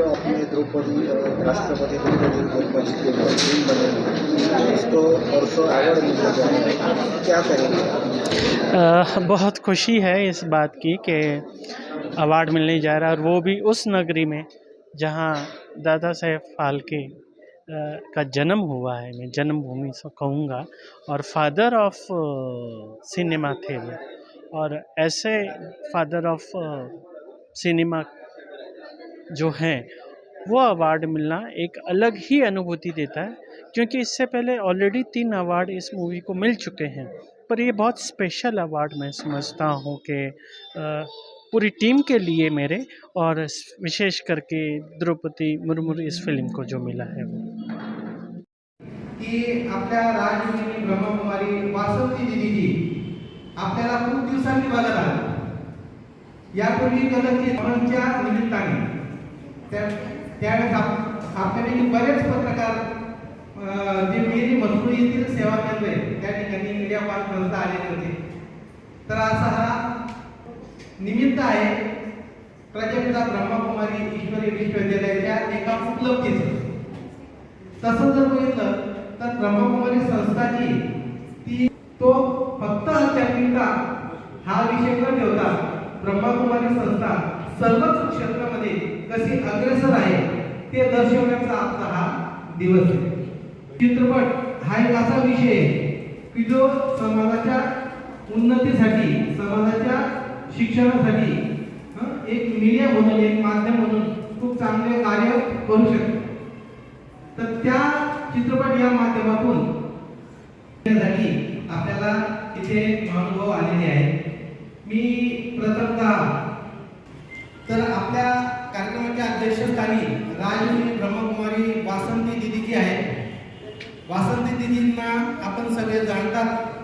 जो आपने द्रौपदी राष्ट्रपति द्रौपदी जी के फ़िल्म बनी उसको परसों अवार्ड मिलने जा रहा क्या कहेंगे अ, बहुत खुशी है इस बात की कि अवार्ड मिलने जा रहा है और वो भी उस नगरी में जहाँ दादा साहेब फालके का जन्म हुआ है। मैं जन्मभूमि से कहूँगा। और फादर ऑफ़ सिनेमा थे वो। और ऐसे फादर ऑफ़ सिनेमा जो हैं, वो अवार्ड मिलना एक अलग ही अनुभूति देता है, क्योंकि इससे पहले ऑलरेडी तीन अवार्ड इस मूवी को मिल चुके हैं। पर ये बहुत स्पेशल अवार्ड मैं समझता हूँ कि पूरी टीम के लिए मेरे और विशेष करके द्रौपदी मुर्मू इस फ़िल्म को जो मिला है वो। त्यावेळेस आपल्यापैकी बरेच पत्रकार जे मेरी मजकुरी येथील सेवा केंद्र आहे त्या ठिकाणी मीडिया कॉन्फरन्सला आलेले होते. तर असा हा निमित्त आहे प्रजापिता ब्रह्मकुमारी ईश्वरी विश्वविद्यालयाच्या एका उपलब्धीचं. तसं जर बघितलं तर ब्रह्मकुमारी संस्था जी ती तो फक्त आध्यात्मिकता हा विषय न ठेवता ब्रह्मकुमारी संस्था सर्व कसे अग्रेसर आहे ते दर्शवण्याचा आजचा हा दिवस आहे. चित्रपट हा एक असा विषय आहे की जो समाजाच्या उन्नतीसाठी समाजाच्या शिक्षणासाठी एक मीडिया म्हणून एक माध्यम म्हणून खूप चांगले कार्य करू शकतो. तर त्या चित्रपट या माध्यमातून साठी आपल्याला तिथे अनुभव आलेले आहेत. मी प्रथमतः तर आपल्या अध्यक्षस्थानी राजमुनी ब्रह्मकुमारी वासंती दिदी जी आहे वासंती दिदींना आपण सगळे जाणतात.